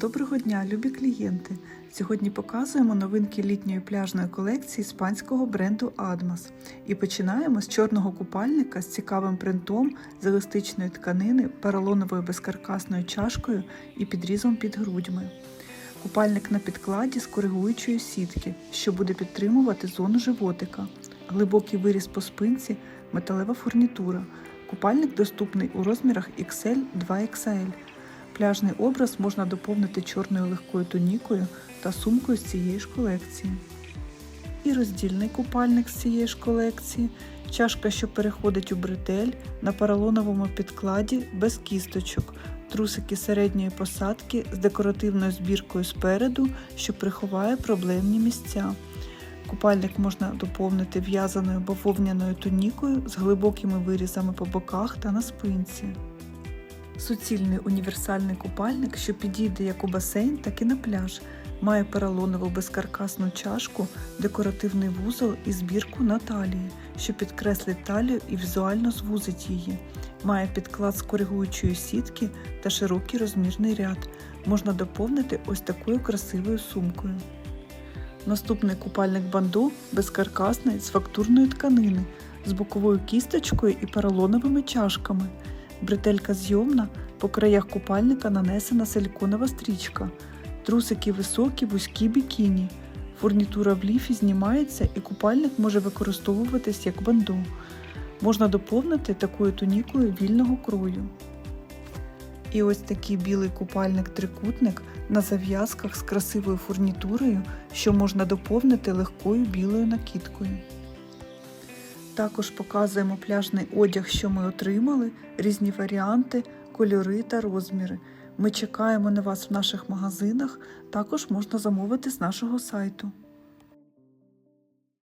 Доброго дня, любі клієнти! Сьогодні показуємо новинки літньої пляжної колекції іспанського бренду Admas. І починаємо з чорного купальника з цікавим принтом з еластичної тканини, поролоновою безкаркасною чашкою і підрізом під грудьми. Купальник на підкладі з коригуючої сітки, що буде підтримувати зону животика, глибокий виріз по спинці, металева фурнітура. Купальник доступний у розмірах XL 2XL. Пляжний образ можна доповнити чорною легкою тунікою та сумкою з цієї ж колекції. І роздільний купальник з цієї ж колекції, чашка, що переходить у бретель на поролоновому підкладі без кісточок, трусики середньої посадки з декоративною збіркою спереду, що приховає проблемні місця. Купальник можна доповнити в'язаною бавовняною тунікою з глибокими вирізами по боках та на спинці. Суцільний універсальний купальник, що підійде як у басейн, так і на пляж. Має поролонову безкаркасну чашку, декоративний вузол і збірку на талії, що підкреслить талію і візуально звузить її. Має підклад з коригуючої сітки та широкий розмірний ряд. Можна доповнити ось такою красивою сумкою. Наступний купальник банду безкаркасний з фактурної тканини, з боковою кісточкою і поролоновими чашками. Бретелька зйомна, по краях купальника нанесена силіконова стрічка, трусики високі, вузькі бікіні. Фурнітура в ліфі знімається і купальник може використовуватись як банду. Можна доповнити такою тунікою вільного крою. І ось такий білий купальник-трикутник на зав'язках з красивою фурнітурою, що можна доповнити легкою білою накидкою. Також показуємо пляжний одяг, що ми отримали, різні варіанти, кольори та розміри. Ми чекаємо на вас в наших магазинах, також можна замовити з нашого сайту.